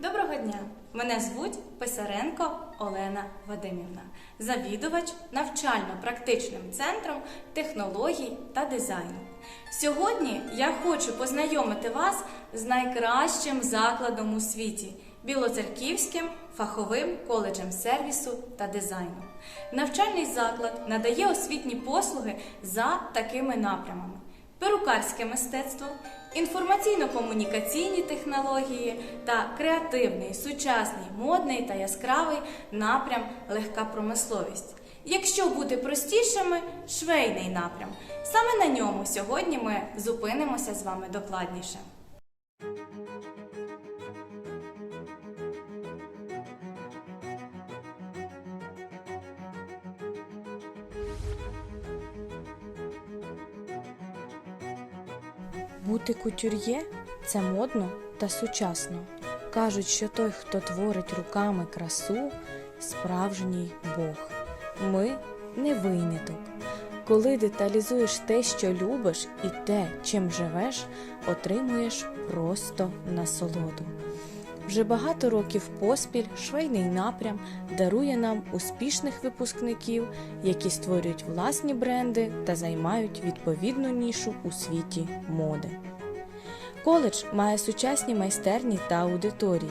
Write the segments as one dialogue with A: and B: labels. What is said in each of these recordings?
A: Доброго дня! Мене звуть Писаренко Олена Вадимівна, завідувач навчально-практичним центром технологій та дизайну. Сьогодні я хочу познайомити вас з найкращим закладом у світі Білоцерківським фаховим коледжем сервісу та дизайну. Навчальний заклад надає освітні послуги за такими напрямами: перукарське мистецтво, інформаційно-комунікаційні технології та креативний, сучасний, модний та яскравий напрям легка промисловість. Якщо бути простішими, швейний напрям. Саме на ньому сьогодні ми зупинимося з вами докладніше.
B: Бути кутюр'є це модно та сучасно. Кажуть, що той, хто творить руками красу, справжній Бог. Ми не виняток. Коли деталізуєш те, що любиш, і те, чим живеш, отримуєш просто насолоду. Вже багато років поспіль швейний напрям дарує нам успішних випускників, які створюють власні бренди та займають відповідну нішу у світі моди. Коледж має сучасні майстерні та аудиторії,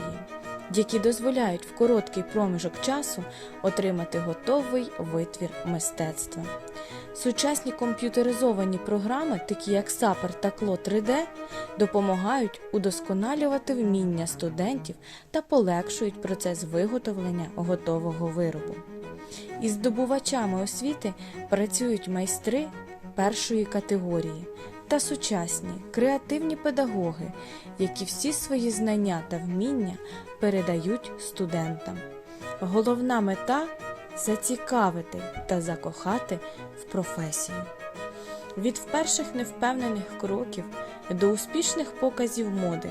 B: які дозволяють в короткий проміжок часу отримати готовий витвір мистецтва. Сучасні комп'ютеризовані програми, такі як Сапер та Кло 3D, допомагають удосконалювати вміння студентів та полегшують процес виготовлення готового виробу. Із здобувачами освіти працюють майстри першої категорії та сучасні креативні педагоги, які всі свої знання та вміння передають студентам. Головна мета зацікавити та закохати в професію. Від перших невпевнених кроків до успішних показів моди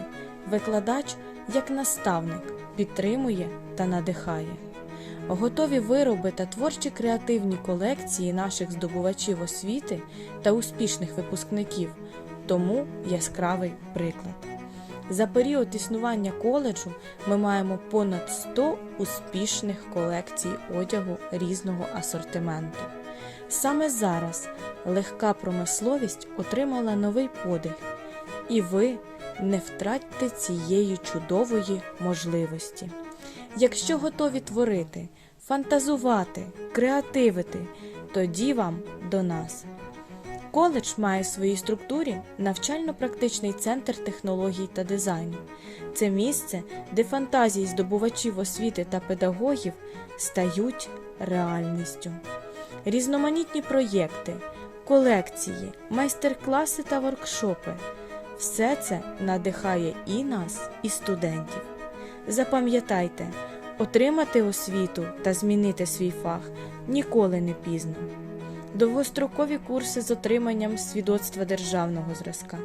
B: викладач, як наставник, підтримує та надихає. Готові вироби та творчі креативні колекції наших здобувачів освіти та успішних випускників тому яскравий приклад. За період існування коледжу ми маємо понад 100 успішних колекцій одягу різного асортименту. Саме зараз легка промисловість отримала новий подих, і ви не втратьте цієї чудової можливості. Якщо готові творити, фантазувати, креативити, тоді вам до нас. Коледж має в своїй структурі навчально-практичний центр технологій та дизайну. Це місце, де фантазії здобувачів освіти та педагогів стають реальністю. Різноманітні проєкти, колекції, майстер-класи та воркшопи все це надихає і нас, і студентів. Запам'ятайте, отримати освіту та змінити свій фах ніколи не пізно. Довгострокові курси з отриманням свідоцтва державного зразка,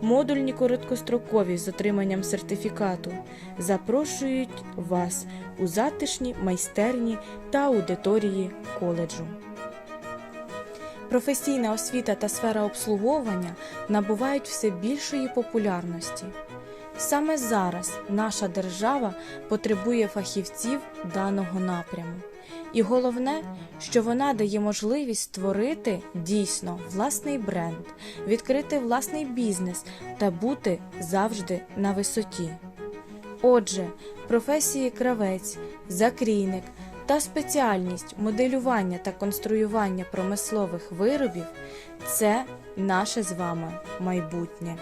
B: модульні короткострокові з отриманням сертифікату запрошують вас у затишні майстерні та аудиторії коледжу. Професійна освіта та сфера обслуговування набувають все більшої популярності. Саме зараз наша держава потребує фахівців даного напряму. І головне, що вона дає можливість створити дійсно власний бренд, відкрити власний бізнес та бути завжди на висоті. Отже, професії кравець, закрійник та спеціальність моделювання та конструювання промислових виробів це наше з вами майбутнє.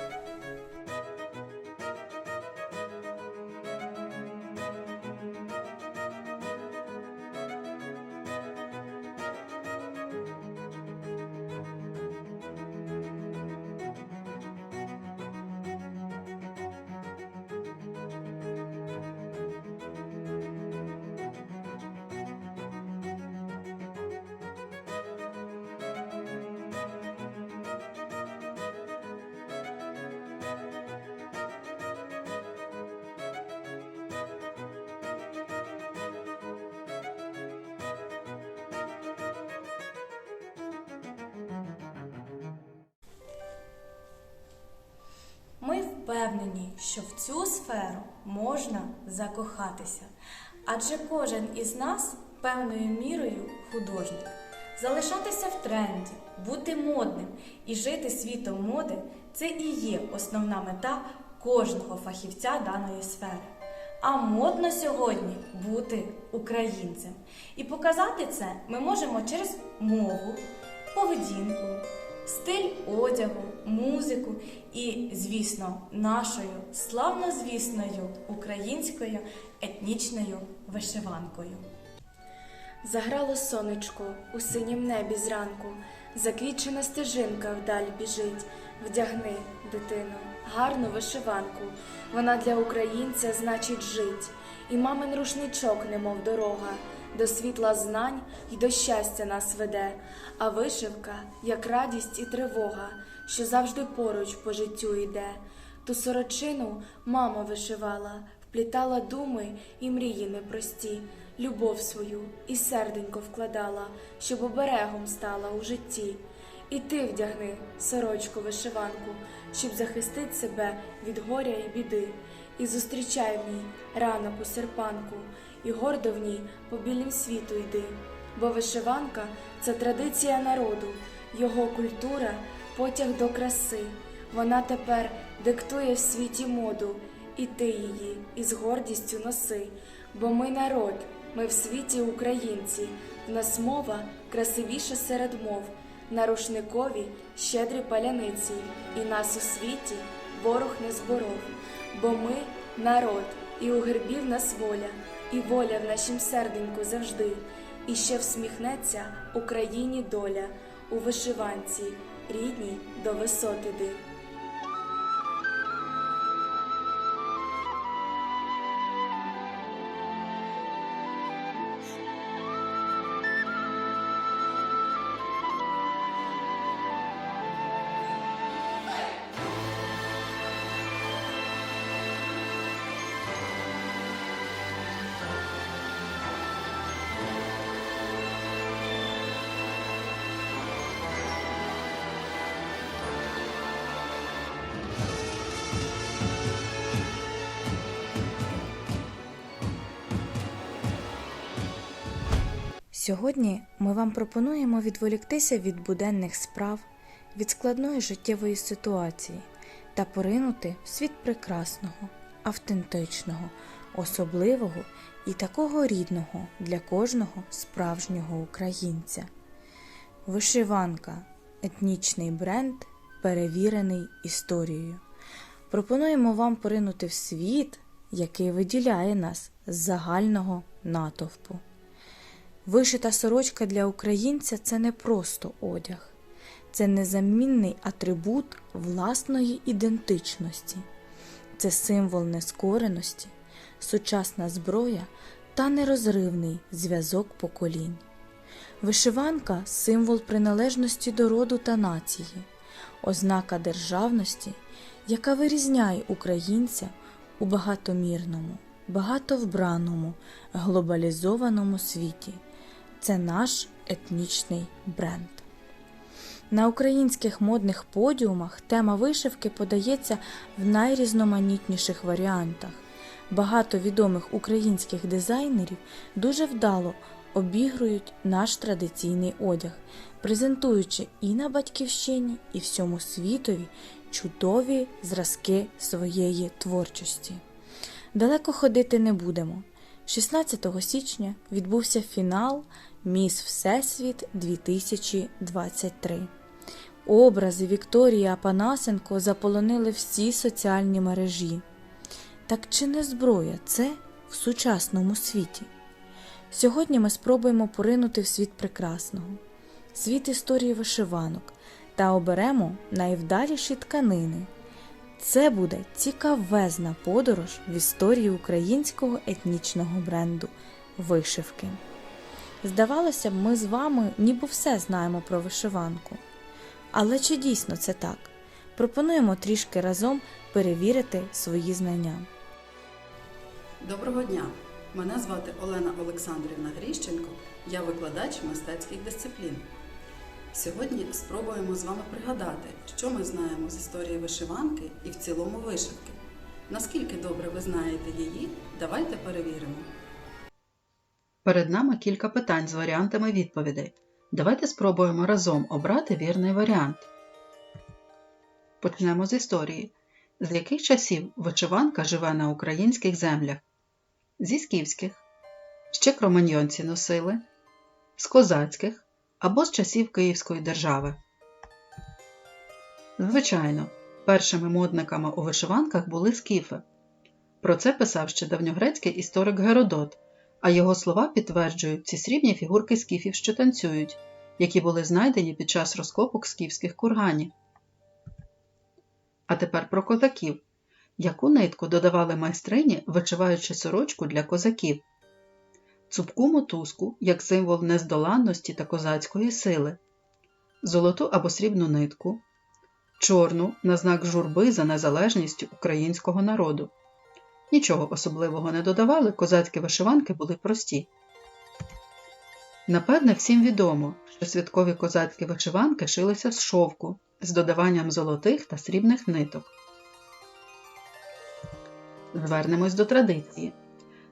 A: Впевнені, що в цю сферу можна закохатися. Адже кожен із нас певною мірою художник. Залишатися в тренді, бути модним і жити світом моди це і є основна мета кожного фахівця даної сфери. А модно сьогодні бути українцем. І показати це ми можемо через мову, поведінку, стиль одягу, музику і, звісно, нашою славнозвісною українською етнічною вишиванкою.
C: Заграло сонечко у синім небі зранку, заквітчена стежинка вдаль біжить. Вдягни, дитино, гарну вишиванку. Вона для українця значить жить. І мамин рушничок, немов дорога, до світла знань і до щастя нас веде. А вишивка, як радість і тривога, що завжди поруч по життю йде. Ту сорочину мама вишивала, вплітала думи і мрії непрості, любов свою і серденько вкладала, щоб оберегом стала у житті. І ти вдягни сорочку вишиванку, щоб захистить себе від горя і біди, і зустрічай в ній ранок у серпанку, і гордо в ній по білім світу йди. Бо вишиванка це традиція народу, його культура, потяг до краси. Вона тепер диктує в світі моду, і ти її із гордістю носи. Бо ми народ, ми в світі українці, в нас мова красивіша серед мов. На рушникові щедрі паляниці, і нас у світі ворог не зборов. Бо ми народ, і у гербі в нас воля, і воля в нашім серденьку завжди. І ще всміхнеться Україні доля у вишиванці, рідній до висоти іди.
B: Сьогодні ми вам пропонуємо відволіктися від буденних справ, від складної життєвої ситуації та поринути в світ прекрасного, автентичного, особливого і такого рідного для кожного справжнього українця. Вишиванка етнічний бренд, перевірений історією. Пропонуємо вам поринути в світ, який виділяє нас з загального натовпу. Вишита сорочка для українця це не просто одяг, це незамінний атрибут власної ідентичності, це символ нескореності, сучасна зброя та нерозривний зв'язок поколінь. Вишиванка символ приналежності до роду та нації, ознака державності, яка вирізняє українця у багатомірному, багатовбраному, глобалізованому світі. Це наш етнічний бренд. На українських модних подіумах тема вишивки подається в найрізноманітніших варіантах. Багато відомих українських дизайнерів дуже вдало обігрують наш традиційний одяг, презентуючи і на батьківщині, і всьому світові чудові зразки своєї творчості. Далеко ходити не будемо. 16 січня відбувся фінал Міс Всесвіт 2023. Образи Вікторії Апанасенко заполонили всі соціальні мережі. Так чи не зброя це в сучасному світі? Сьогодні ми спробуємо поринути в світ прекрасного, світ історії вишиванок та оберемо найвдаліші тканини. Це буде цікавезна подорож в історії українського етнічного бренду вишивки. Здавалося б, ми з вами ніби все знаємо про вишиванку. Але чи дійсно це так? Пропонуємо трішки разом перевірити свої знання.
D: Доброго дня! Мене звати Олена Олександрівна Гріщенко, я викладач мистецьких дисциплін. Сьогодні спробуємо з вами пригадати, що ми знаємо з історії вишиванки і в цілому вишивки. Наскільки добре ви знаєте її, давайте перевіримо. Перед нами кілька питань з варіантами відповідей. Давайте спробуємо разом обрати вірний варіант. Почнемо з історії. З яких часів вишиванка живе на українських землях? Зі скіфських. Ще кроманьйонці носили, з козацьких або з часів Київської держави. Звичайно, першими модниками у вишиванках були скіфи. Про це писав ще давньогрецький історик Геродот, а його слова підтверджують ці срібні фігурки скіфів, що танцюють, які були знайдені під час розкопок скіфських курганів. А тепер про козаків. Яку нитку додавали майстрині, вичиваючи сорочку для козаків? Цупку мотузку як символ нездоланності та козацької сили, золоту або срібну нитку, чорну на знак журби за незалежність українського народу. Нічого особливого не додавали, козацькі вишиванки були прості. Напевне, всім відомо, що святкові козацькі вишиванки шилися з шовку з додаванням золотих та срібних ниток. Звернемось до традиції.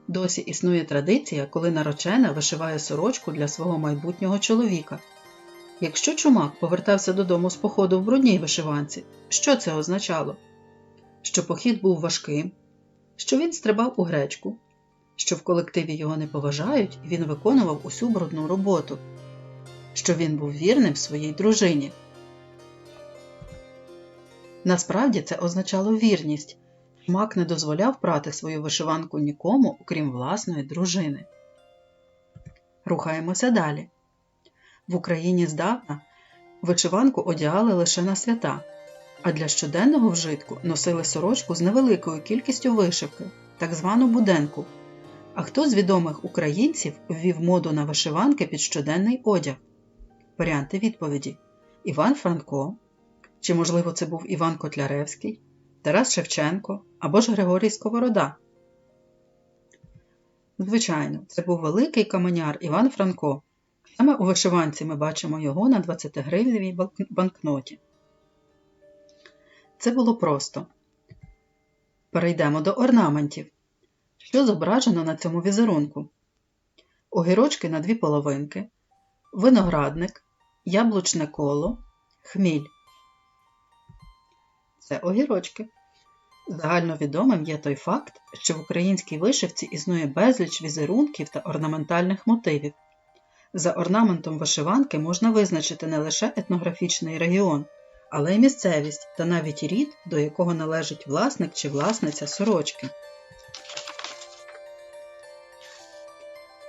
D: Досі існує традиція, коли наречена вишиває сорочку для свого майбутнього чоловіка. Якщо чумак повертався додому з походу в брудній вишиванці, що це означало? Що похід був важким, що він стрибав у гречку, що в колективі його не поважають і він виконував усю брудну роботу, що він був вірним своїй дружині. Насправді це означало вірність. Мак не дозволяв прати свою вишиванку нікому, окрім власної дружини. Рухаємося далі. В Україні здавна вишиванку одягали лише на свята, а для щоденного вжитку носили сорочку з невеликою кількістю вишивки, так звану буденку. А хто з відомих українців ввів моду на вишиванки під щоденний одяг? Варіанти відповіді: Іван Франко, чи, можливо, це був Іван Котляревський, Тарас Шевченко або ж Григорій Сковорода. Звичайно, це був великий каменяр Іван Франко. Саме у вишиванці ми бачимо його на 20-гривневій банкноті. Це було просто. Перейдемо до орнаментів. Що зображено на цьому візерунку? Огірочки на дві половинки, виноградник, яблучне коло, хміль. Це огірочки. Загальновідомим є той факт, що в українській вишивці існує безліч візерунків та орнаментальних мотивів. За орнаментом вишиванки можна визначити не лише етнографічний регіон, але й місцевість та навіть рід, до якого належить власник чи власниця сорочки.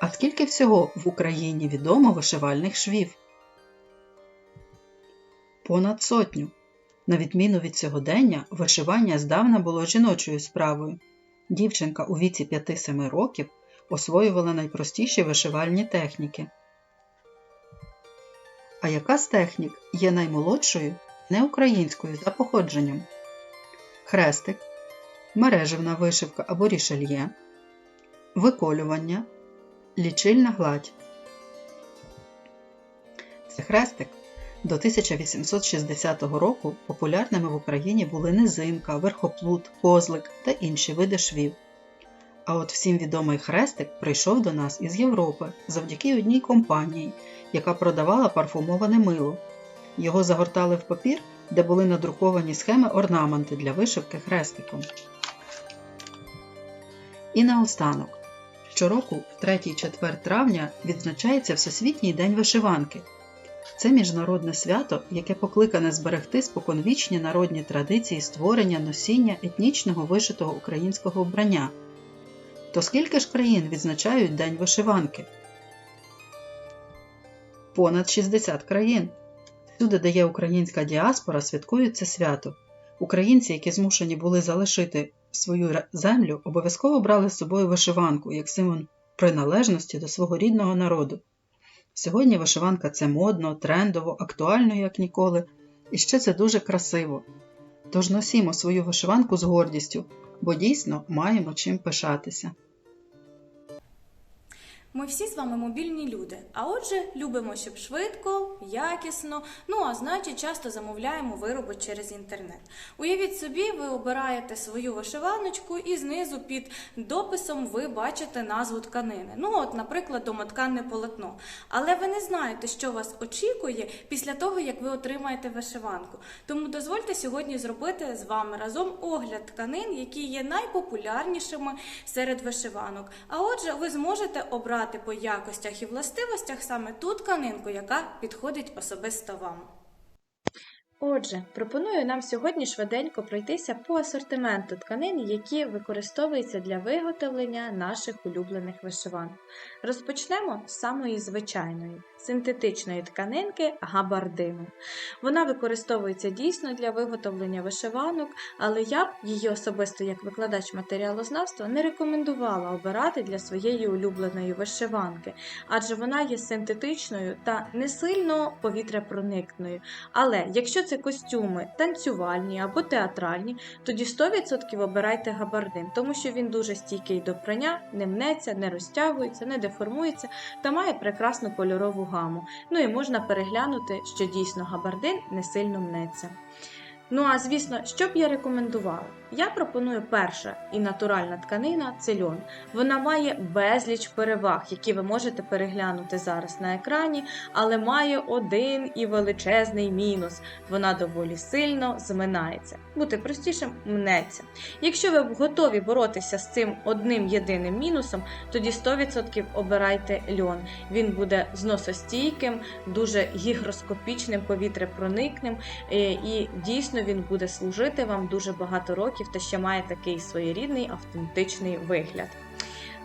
D: А скільки всього в Україні відомо вишивальних швів? Понад сотню. На відміну від сьогодення, вишивання здавна було жіночою справою. Дівчинка у віці 5-7 років освоювала найпростіші вишивальні техніки. А яка з технік є наймолодшою неукраїнською за походженням? Хрестик, мереживна вишивка або рішельє, виколювання, лічильна гладь. Це хрестик. До 1860 року популярними в Україні були низинка, верхоплут, козлик та інші види швів. А от всім відомий хрестик прийшов до нас із Європи завдяки одній компанії, яка продавала парфумоване мило. Його загортали в папір, де були надруковані схеми орнаменти для вишивки хрестиком. І наостанок. Щороку, в 3-4 травня, відзначається Всесвітній день вишиванки. Це міжнародне свято, яке покликане зберегти споконвічні народні традиції створення носіння етнічного вишитого українського вбрання. То скільки ж країн відзначають День вишиванки? Понад 60 країн. Всюди, де є українська діаспора, святкують це свято. Українці, які змушені були залишити свою землю, обов'язково брали з собою вишиванку як символ приналежності до свого рідного народу. Сьогодні вишиванка це модно, трендово, актуально, як ніколи, і ще це дуже красиво. Тож носімо свою вишиванку з гордістю, бо дійсно маємо чим пишатися.
A: Ми всі з вами мобільні люди, а отже, любимо, щоб швидко, якісно, ну а значить, часто замовляємо вироби через інтернет. Уявіть собі, ви обираєте свою вишиваночку і знизу під дописом ви бачите назву тканини. Ну, от, наприклад, домотканне полотно. Але ви не знаєте, що вас очікує після того, як ви отримаєте вишиванку. Тому дозвольте сьогодні зробити з вами разом огляд тканин, які є найпопулярнішими серед вишиванок. А отже, ви зможете обрати по якостях і властивостях саме ту тканинку, яка підходить особисто вам.
B: Отже, пропоную нам сьогодні швиденько пройтися по асортименту тканин, які використовуються для виготовлення наших улюблених вишиванок. Розпочнемо з самої звичайної синтетичної тканинки габардину. Вона використовується дійсно для виготовлення вишиванок, але я б її особисто як викладач матеріалознавства не рекомендувала обирати для своєї улюбленої вишиванки, адже вона є синтетичною та не сильно повітряпроникною. Але якщо це костюми танцювальні або театральні, тоді 100% обирайте габардин, тому що він дуже стійкий до прання, не мнеться, не розтягується, не деформується та має прекрасну кольорову гаму. Ну і можна переглянути, що дійсно габардин не сильно мнеться. Ну а звісно, що б я рекомендувала? Я пропоную перша і натуральна тканина це льон. Вона має безліч переваг, які ви можете переглянути зараз на екрані, але має один і величезний мінус. Вона доволі сильно зминається. Бути простішим мнеться. Якщо ви готові боротися з цим одним єдиним мінусом, тоді 100% обирайте льон. Він буде зносостійким, дуже гігроскопічним, повітряпроникним, е, і дійсно він буде служити вам дуже багато років та ще має такий своєрідний автентичний вигляд.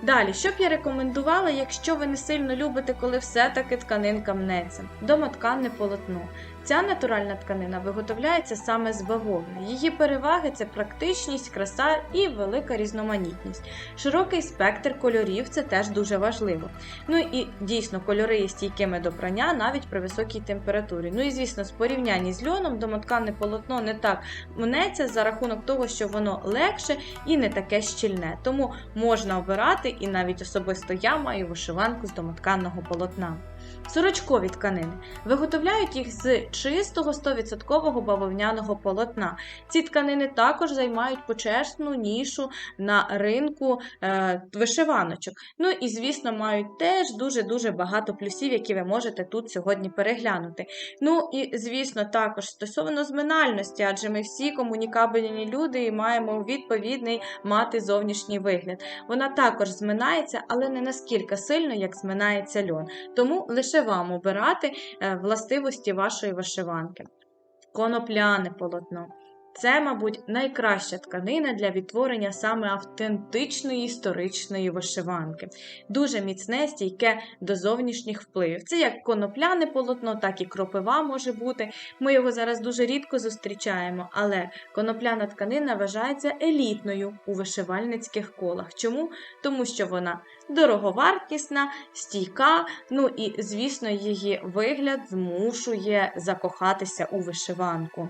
B: Далі, що б я рекомендувала, якщо ви не сильно любите, коли все-таки тканинка мнеться? Домотканне полотно. Ця натуральна тканина виготовляється саме з бавовни. Її переваги це практичність, краса і велика різноманітність. Широкий спектр кольорів це теж дуже важливо. Ну і дійсно кольори є стійкими до прання навіть при високій температурі. Ну і звісно, з порівнянні з льоном домотканне полотно не так мнеться за рахунок того, що воно легше і не таке щільне. Тому можна обирати, і навіть особисто я маю вишиванку з домотканного полотна. Сорочкові тканини виготовляють їх з чистого 100% бавовняного полотна. Ці тканини також займають почесну нішу на ринку е, вишиваночок. Ну і, звісно, мають теж дуже-дуже багато плюсів, які ви можете тут сьогодні переглянути. Ну і, звісно, також стосовно зминальності, адже ми всі комунікабельні люди і маємо відповідний мати зовнішній вигляд. Вона також зминається, але не наскільки сильно, як зминається льон. Тому лише вам обирати е, властивості вашої вишиванки. Конопляне полотно. Це, мабуть, найкраща тканина для відтворення саме автентичної історичної вишиванки. Дуже міцне, стійке до зовнішніх впливів. Це як конопляне полотно, так і кропива може бути. Ми його зараз дуже рідко зустрічаємо, але конопляна тканина вважається елітною у вишивальницьких колах. Чому? Тому що вона дороговартісна, стійка, ну і, звісно, її вигляд змушує закохатися у вишиванку.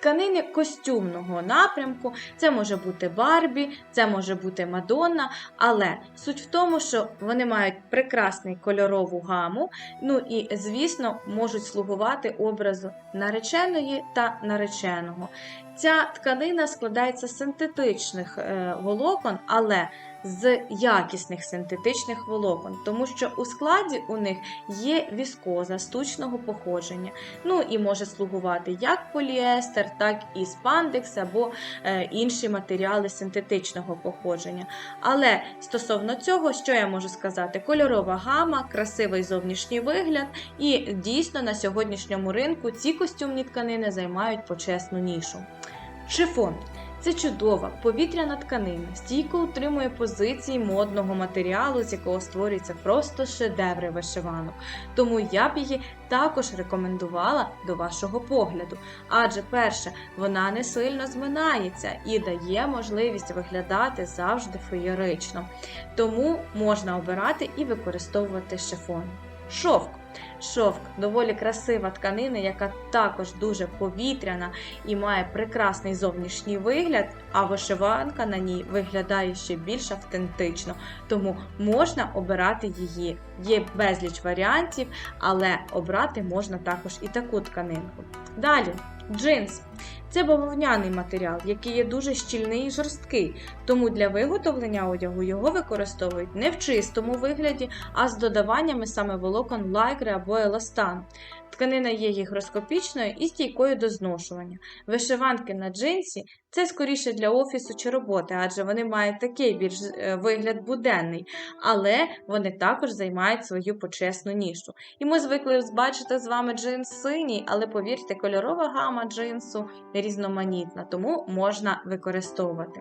B: Тканини костюмного напрямку, це може бути Барбі, це може бути Мадонна, але суть в тому, що вони мають прекрасний кольорову гаму, ну і, звісно, можуть слугувати образу нареченої та нареченого. Ця тканина складається з синтетичних е, волокон, але з якісних синтетичних волокон, тому що у складі у них є віскоза штучного походження. Ну і може слугувати як поліестер, так і спандекс або е, інші матеріали синтетичного походження. Але стосовно цього, що я можу сказати? Кольорова гама, красивий зовнішній вигляд, і дійсно на сьогоднішньому ринку ці костюмні тканини займають почесну нішу. Шифон це чудова повітряна тканина, стійко утримує позиції модного матеріалу, з якого створюються просто шедеври вишиванок. Тому я б її також рекомендувала до вашого погляду. Адже, перше, вона не сильно зминається і дає можливість виглядати завжди феєрично. Тому можна обирати і використовувати шифон. Шовк. Шовк доволі красива тканина, яка також дуже повітряна і має прекрасний зовнішній вигляд, а вишиванка на ній виглядає ще більш автентично, тому можна обирати її. Є безліч варіантів, але обрати можна також і таку тканинку. Далі, джинс. Це бавовняний матеріал, який є дуже щільний і жорсткий, тому для виготовлення одягу його використовують не в чистому вигляді, а з додаваннями саме волокон лайкри або еластан. Тканина є гігроскопічною і стійкою до зношування. Вишиванки на джинсі це скоріше для офісу чи роботи, адже вони мають такий більш е, вигляд буденний, але вони також займають свою почесну нішу. І ми звикли бачити з вами джинс синій, але повірте, кольорова гама джинсу різноманітна, тому можна використовувати.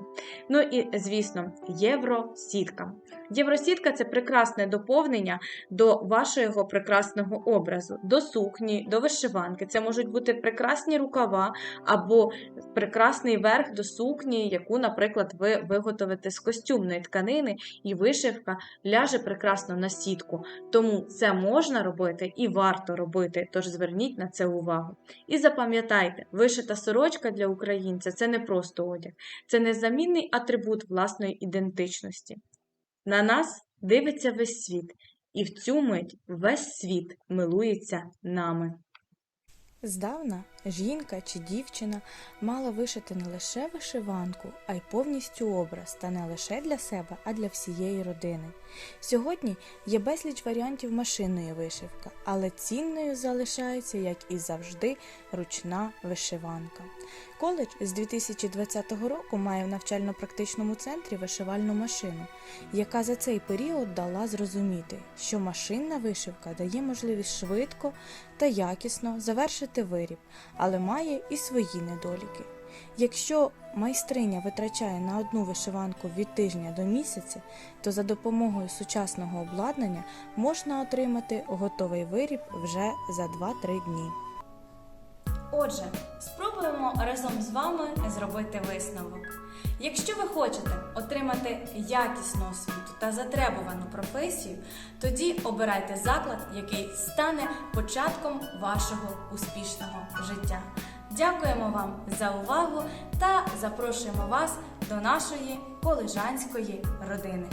B: Ну і, звісно, євросітка. Євросітка це прекрасне доповнення до вашого прекрасного образу, до сукні, до вишиванки. Це можуть бути прекрасні рукава або прекрасний верх до сукні, яку, наприклад, ви виготовите з костюмної тканини, і вишивка ляже прекрасно на сітку. Тому це можна робити і варто робити, тож зверніть на це увагу. І запам'ятайте, вишита сорочка для українця це не просто одяг, це незамінний атрибут власної ідентичності. На нас дивиться весь світ, і в цю мить весь світ милується нами.
C: Здавна жінка чи дівчина мала вишити не лише вишиванку, а й повністю образ, та не лише для себе, а для всієї родини. Сьогодні є безліч варіантів машинної вишивки, але цінною залишається, як і завжди, ручна вишиванка. Коледж з 2020 року має в навчально-практичному центрі вишивальну машину, яка за цей період дала зрозуміти, що машинна вишивка дає можливість швидко та якісно завершити виріб, але має і свої недоліки. Якщо майстриня витрачає на одну вишиванку від тижня до місяця, то за допомогою сучасного обладнання можна отримати готовий виріб вже за 2-3 дні.
A: Отже, спробуємо разом з вами зробити висновок. Якщо ви хочете отримати якісну освіту та затребувану професію, тоді обирайте заклад, який стане початком вашого успішного життя. Дякуємо вам за увагу та запрошуємо вас до нашої колежанської родини.